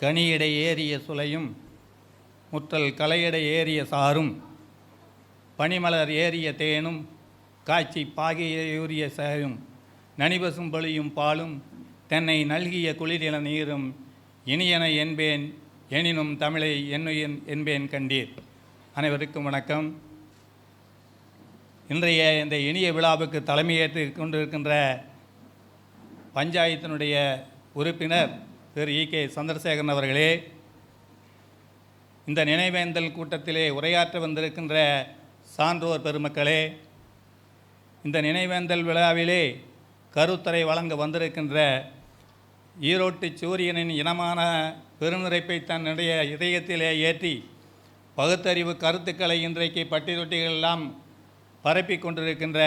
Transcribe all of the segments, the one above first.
கனியடை ஏறிய சுலையும் முற்றல் கலையடை ஏறிய சாரும் பனிமலர் ஏறிய தேனும் காய்ச்சி பாகியூறிய சேரும் நனிபசும் பொழியும் பாலும் தென்னை நல்கிய குளிரில நீரும் இனியன என்பேன் எனினும் தமிழை என்னுயன் என்பேன் கண்டீர். அனைவருக்கும் வணக்கம். இன்றைய இந்த இனிய விழாவுக்கு தலைமையேற்று கொண்டிருக்கின்ற பஞ்சாயத்தினுடைய உறுப்பினர் திரு இ கே சந்திரசேகரன் அவர்களே இந்த நினைவேந்தல் கூட்டத்திலே உரையாற்ற வந்திருக்கின்ற சான்றோர் பெருமக்களே இந்த நினைவேந்தல் விழாவிலே கருத்தரை வழங்க வந்திருக்கின்ற ஈரோட்டு சூரியனின் இனமான பெருநிறைப்பை தன்னுடைய இதயத்திலே ஏற்றி பகுத்தறிவு கருத்துக்களை இன்றைக்கு பட்டி தொட்டிகள் எல்லாம் பரப்பிக் கொண்டிருக்கின்ற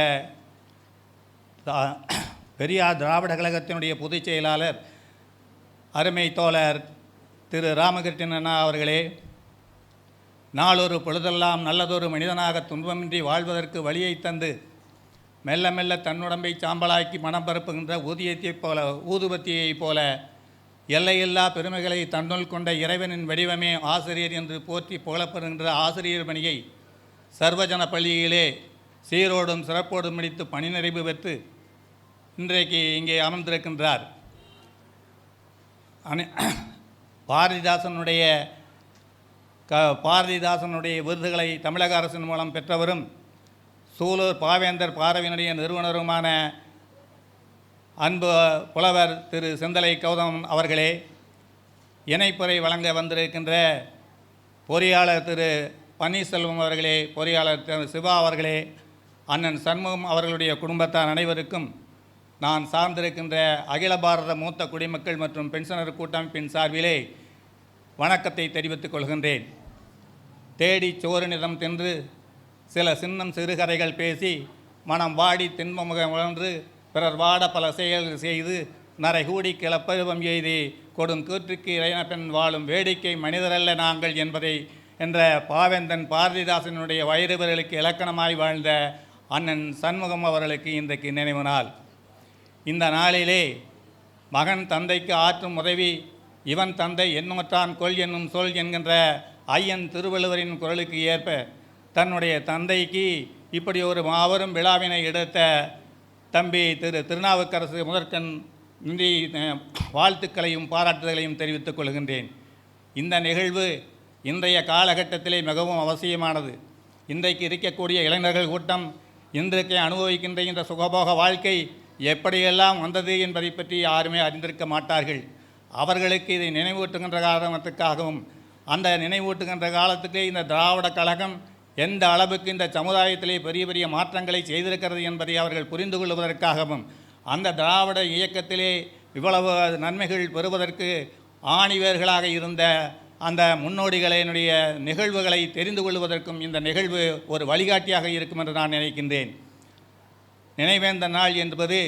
பெரியார் திராவிட கழகத்தினுடைய பொதுச் செயலாளர் அருமை தோழர் திரு ராமகிருஷ்ணன் அவர்களே நாளொரு பொழுதெல்லாம் நல்லதொரு மனிதனாக துன்பமின்றி வாழ்வதற்கு வழியை தந்து மெல்ல மெல்ல தன்னுடம்பை சாம்பலாக்கி மனம் பரப்புகின்ற ஊதியத்தைப் போல ஊதுபத்தியைப் போல எல்லையில்லா பெருமைகளை தன்னுள் கொண்ட இறைவனின் வடிவமே ஆசிரியர் என்று போற்றி புகழப்படுகின்ற ஆசிரியர் பணியை சர்வஜன பள்ளியிலே சீரோடும் சிறப்போடும் முடித்து பணி நிறைவு பெற்று இன்றைக்கு இங்கே அமர்ந்திருக்கின்றார். அனை பாரதிதாசனுடைய க பாரதிதாசனுடைய விருதுகளை தமிழக அரசின் மூலம் பெற்றவரும் சூலூர் பாவேந்தர் பாரவியினுடைய நிறுவனருமான அன்பு புலவர் திரு செந்தலை கௌதமன் அவர்களே இணைப்புரை வழங்க வந்திருக்கின்ற பொறியாளர் திரு பன்னீர்செல்வம் அவர்களே பொறியாளர் திரு சிவா அவர்களே அண்ணன் சண்முகம் அவர்களுடைய குடும்பத்தார் அனைவருக்கும் நான் சார்ந்திருக்கின்ற அகில பாரத மூத்த குடிமக்கள் மற்றும் பென்ஷனர் கூட்டமைப்பின் சார்பிலே வணக்கத்தை தெரிவித்துக் கொள்கின்றேன். தேடி சோறு நிறம் தின்று சில சின்னம் சிறுகதைகள் பேசி மனம் வாடி தின்மமுகம் உழன்று பிறர் வாட பல செயல்கள் செய்து நரைகூடி கிளப்பருவம் எய்தி கொடும் கூற்றுக்கு இறைனப்பெண் வாழும் வேடிக்கை மனிதரல்ல நாங்கள் என்பதை என்ற பாவேந்தன் பாரதிதாசனுடைய வயிறுவர்களுக்கு இலக்கணமாய் வாழ்ந்த அண்ணன் சண்முகம் அவர்களுக்கு இன்றைக்கு நினைவு நாள். இந்த நாளிலே மகன் தந்தைக்கு ஆற்றும் உதவி இவன் தந்தை எண்ணூற்றான் கொள் என்னும் சொல் என்கின்ற ஐயன் திருவள்ளுவரின் குரலுக்கு ஏற்ப தன்னுடைய தந்தைக்கு இப்படி ஒரு மாபெரும் விழாவினை எடுத்த தம்பி திரு திருநாவுக்கரசு முதற்கண் நன்றி வாழ்த்துக்களையும் பாராட்டுதலையும் தெரிவித்துக் கொள்கின்றேன். இந்த நிகழ்வு இன்றைய காலகட்டத்திலே மிகவும் அவசியமானது. இன்றைக்கு இருக்கக்கூடிய இளைஞர்கள் கூட்டம் இன்றைக்கு அனுபவிக்கின்ற இந்த சுகபோக வாழ்க்கை எப்படியெல்லாம் வந்தது என்பதை பற்றி யாருமே அறிந்திருக்க மாட்டார்கள். அவர்களுக்கு இதை நினைவூட்டுகின்ற காரணத்துக்காகவும் அந்த நினைவூட்டுகின்ற காலத்துக்கு இந்த திராவிட கழகம் எந்த அளவுக்கு இந்த சமுதாயத்திலே பெரிய பெரிய மாற்றங்களை செய்திருக்கிறது என்பதை அவர்கள் புரிந்து கொள்வதற்காகவும் அந்த திராவிட இயக்கத்திலே இவ்வளவு நன்மைகள் பெறுவதற்கு ஆணிவேர்களாக இருந்த அந்த முன்னோடிகளினுடைய நிகழ்வுகளை தெரிந்து கொள்வதற்கும் இந்த நிகழ்வு ஒரு வழிகாட்டியாக இருக்கும் என்று நான் நினைக்கின்றேன். நினைவேந்த நாள் என்பது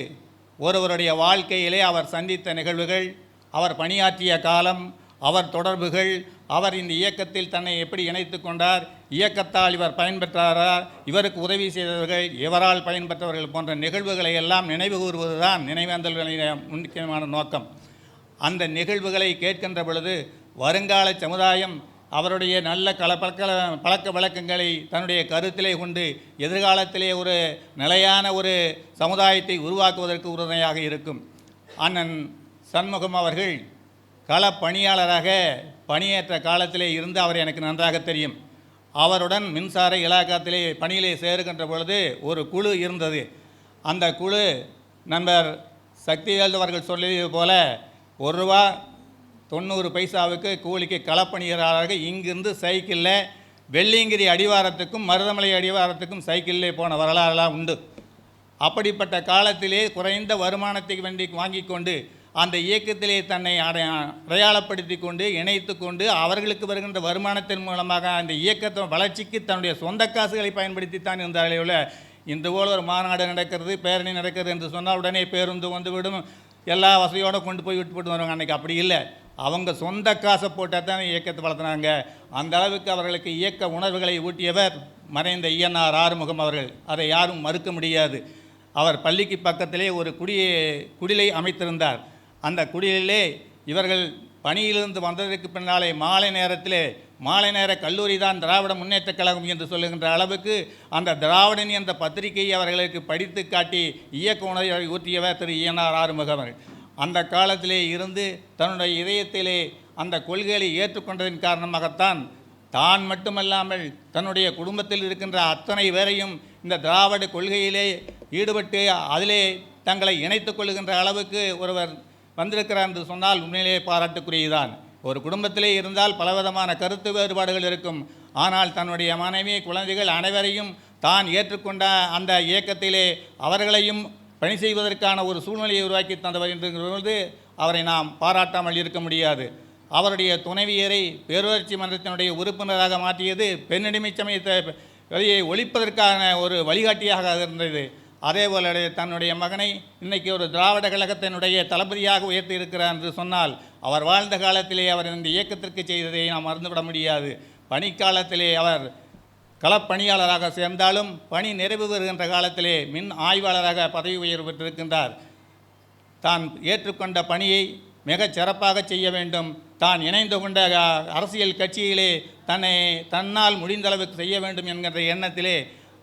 ஒருவருடைய வாழ்க்கையிலே அவர் சந்தித்த நிகழ்வுகள் அவர் பணியாற்றிய காலம் அவர் தொடர்புகள் அவர் இந்த இயக்கத்தில் தன்னை எப்படி இணைத்து கொண்டார் இயக்கத்தால் இவர் பயன்பெற்றாரா இவருக்கு உதவி செய்தவர்கள் இவரால் பயன்பெற்றவர்கள் போன்ற நிகழ்வுகளை எல்லாம் நினைவு கூறுவதுதான் நினைவேந்தல்களின் முக்கியமான நோக்கம். அந்த நிகழ்வுகளை கேட்கின்ற பொழுது வருங்கால சமுதாயம் அவருடைய நல்ல கல பழக்க பழக்க வழக்கங்களை தன்னுடைய கருத்திலே கொண்டு எதிர்காலத்திலே ஒரு நிலையான ஒரு சமுதாயத்தை உருவாக்குவதற்கு உறுதுணையாக இருக்கும். அண்ணன் சண்முகம் அவர்கள் கள பணியாளராக பணியேற்ற காலத்திலே இருந்து அவர் எனக்கு நன்றாக தெரியும். அவருடன் மின்சார இலாக்கத்திலே பணியிலே சேருகின்ற பொழுது ஒரு குழு இருந்தது. அந்த குழு நண்பர் சக்திவேல் அவர்கள் சொல்லியது போல ஒரு ரூபா தொண்ணூறு பைசாவுக்கு கூலிக்கு களப்பணியாளராக இங்கிருந்து சைக்கிளில் வெள்ளியங்கிரி அடிவாரத்துக்கும் மருதமலை அடிவாரத்துக்கும் சைக்கிளிலே போன வரலாறுலாம் உண்டு. அப்படிப்பட்ட காலத்திலே குறைந்த வருமானத்தை வேண்டி வாங்கி கொண்டு அந்த இயக்கத்திலே தன்னை அடைய அடையாளப்படுத்தி கொண்டு இணைத்து கொண்டு அவர்களுக்கு வருகின்ற வருமானத்தின் மூலமாக அந்த இயக்கத்தின் வளர்ச்சிக்கு தன்னுடைய சொந்த காசுகளை பயன்படுத்தித்தான் இருந்தாலே உள்ள இந்த போல் ஒரு மாநாடு நடக்கிறது பேரணி நடக்கிறது என்று சொன்னால் உடனே பேருந்து வந்துவிடும் எல்லா வசதியோடு கொண்டு போய் விட்டு போட்டு வருவாங்க. அன்றைக்கி அப்படி இல்லை. அவங்க சொந்த காசை போட்டால் தான் இயக்கத்தை வளர்த்துனாங்க. அந்த அளவுக்கு அவர்களுக்கு இயக்க உணர்வுகளை ஊட்டியவர் மறைந்த ஐயனார் ஆறுமுகம் அவர்கள். அதை யாரும் மறுக்க முடியாது. அவர் பள்ளிக்கு பக்கத்திலே ஒரு குடியை குடிலை அமைத்திருந்தார். அந்த குடிலே இவர்கள் பணியிலிருந்து வந்ததற்கு பின்னாலே மாலை நேரத்திலே மாலை நேர கல்லூரி தான் திராவிட முன்னேற்ற கழகம் என்று சொல்லுகின்ற அளவுக்கு அந்த திராவிடன் என்ற பத்திரிகையை அவர்களுக்கு படித்து காட்டி இயக்க உணர்வை ஊற்றியவர் திரு ஈஎன்ஆர் ஆறுமுகம் அவர்கள். அந்த காலத்திலே இருந்து தன்னுடைய இதயத்திலே அந்த கொள்கைகளை ஏற்றுக்கொண்டதன் காரணமாகத்தான் தான் மட்டுமல்லாமல் தன்னுடைய குடும்பத்தில் இருக்கின்ற அத்தனை பேரையும் இந்த திராவிட கொள்கையிலே ஈடுபட்டு அதிலே தங்களை இணைத்து கொள்கின்ற அளவுக்கு ஒருவர் வந்திருக்கிறார் என்று சொன்னால் உண்மையிலே பாராட்டுக்குரியதான் ஒரு குடும்பத்திலே இருந்தால் பலவிதமான கருத்து வேறுபாடுகள் இருக்கும். ஆனால் தன்னுடைய மனைவி குழந்தைகள் அனைவரையும் தான் ஏற்றுக்கொண்ட அந்த இயக்கத்திலே அவர்களையும் பணி செய்வதற்கான ஒரு சூழ்நிலையை உருவாக்கி தந்தவர் என்று அவரை நாம் பாராட்டாமல் இருக்க முடியாது. அவருடைய துணைவியரை பேரூராட்சி மன்றத்தினுடைய உறுப்பினராக மாற்றியது பெண்ணடிமை சமயத்தை வெளியை ஒழிப்பதற்கான ஒரு வழிகாட்டியாக இருந்தது. அதே போல தன்னுடைய மகனை இன்னைக்கு ஒரு திராவிட கழகத்தினுடைய தளபதியாக உயர்த்தி இருக்கிறார் என்று சொன்னால் அவர் வாழ்ந்த காலத்திலே அவர் இந்த இயக்கத்திற்கு செய்ததை நாம் மறந்துவிட முடியாது. பணிக்காலத்திலே அவர் களப்பணியாளராக சேர்ந்தாலும் பணி நிறைவு பெறுகின்ற காலத்திலே மின் ஆய்வாளராக பதவி உயர்வு பெற்றிருக்கின்றார். தான் ஏற்றுக்கொண்ட பணியை மிகச் சிறப்பாக செய்ய வேண்டும். தான் இணைந்து கொண்ட அரசியல் கட்சியிலே தன்னை தன்னால் முடிந்த அளவுக்கு செய்ய வேண்டும் என்கின்ற எண்ணத்திலே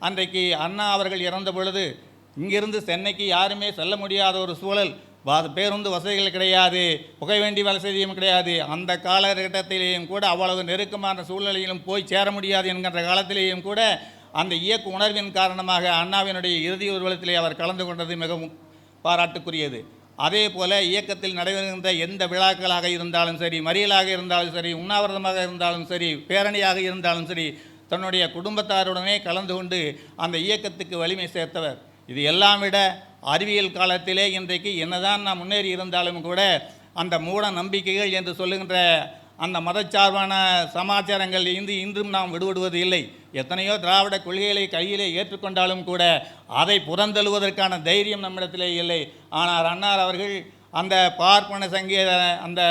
அன்றைக்கு அண்ணா அவர்கள் இறந்த பொழுது இங்கிருந்து சென்னைக்கு யாருமே செல்ல முடியாத ஒரு சூழல் பேருந்து வசதிகள் கிடையாது புகை வேண்டி வசதியும் கிடையாது. அந்த காலகட்டத்திலேயும் கூட அவ்வளவு நெருக்கமான சூழ்நிலையிலும் போய் சேர முடியாது என்கின்ற காலத்திலேயும் கூட அந்த இயக்க உணர்வின் காரணமாக அண்ணாவினுடைய இறுதி ஊர்வலத்திலே அவர் கலந்து கொண்டது மிகவும் பாராட்டுக்குரியது. அதே போல இயக்கத்தில் நடைபெறுகின்ற எந்த விழாக்களாக இருந்தாலும் சரி மறியலாக இருந்தாலும் சரி உண்ணாவிரதமாக இருந்தாலும் சரி பேரணியாக இருந்தாலும் சரி தன்னுடைய குடும்பத்தாருடனே கலந்து கொண்டு அந்த இயக்கத்துக்கு வலிமை சேர்த்தவர். இது எல்லாம் விட அறிவியல் காலத்திலே இன்றைக்கு என்னதான் நாம் முன்னேறி இருந்தாலும் கூட அந்த மூட நம்பிக்கைகள் என்று சொல்லுகின்ற அந்த மதச்சார்பான சமாச்சாரங்கள் இந்து இன்றும் நாம் விடுபடுவது இல்லை. எத்தனையோ திராவிட கொள்கைகளை கையிலே ஏற்றுக்கொண்டாலும் கூட அதை புறந்தழுவதற்கான தைரியம் நம்மிடத்திலே இல்லை. ஆனால் அன்னார் அவர்கள் அந்த பார்ப்பன சங்கீத அந்த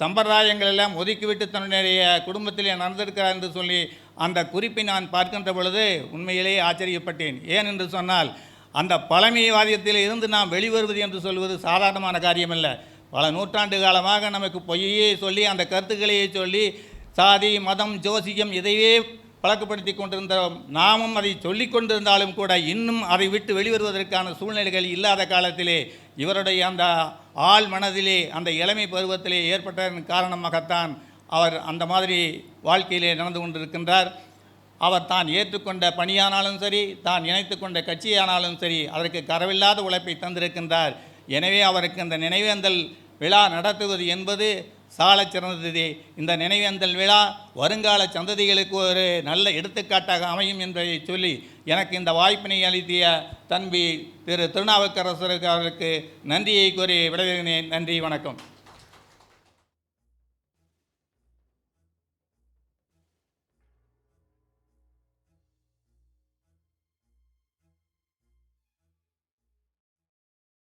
சம்பிரதாயங்கள் எல்லாம் ஒதுக்கிவிட்டு தன்னுடைய குடும்பத்திலே நடந்திருக்கிறார் என்று சொல்லி அந்த குறிப்பை நான் பார்க்கின்ற பொழுது உண்மையிலேயே ஆச்சரியப்பட்டேன். ஏன் என்று சொன்னால் அந்த பழமைவாதியத்தில் இருந்து நாம் வெளிவருவது என்று சொல்வது சாதாரணமான காரியமல்ல. பல நூற்றாண்டு காலமாக நமக்கு பொய்யே சொல்லி அந்த கருத்துக்களையே சொல்லி சாதி மதம் ஜோசியம் இதையே பழக்கப்படுத்தி கொண்டிருந்தோம் நாமும் அதை சொல்லி கொண்டிருந்தாலும் கூட இன்னும் அதை விட்டு வெளிவருவதற்கான சூழ்நிலைகள் இல்லாத காலத்திலே இவருடைய அந்த ஆள் மனதிலே அந்த இளமை பருவத்திலே ஏற்பட்டதன் காரணமாகத்தான் அவர் அந்த மாதிரி வாழ்க்கையிலே நடந்து கொண்டிருக்கின்றார். அவர் தான் ஏற்றுக்கொண்ட பணியானாலும் சரி தான் இணைத்து கொண்ட கட்சியானாலும் சரி அதற்கு கரவில்லாத உழைப்பை தந்திருக்கின்றார். எனவே அவருக்கு இந்த நினைவேந்தல் விழா நடத்துவது என்பது சாலச் சிறந்தது. இந்த நினைவேந்தல் விழா வருங்கால சந்ததிகளுக்கு ஒரு நல்ல எடுத்துக்காட்டாக அமையும் என்பதை சொல்லி எனக்கு இந்த வாய்ப்பினை அளித்திய தம்பி திரு திருநாவுக்கரசருக்கு அவருக்கு நன்றியை கூறி விடைபெறுகிறேன். நன்றி வணக்கம்.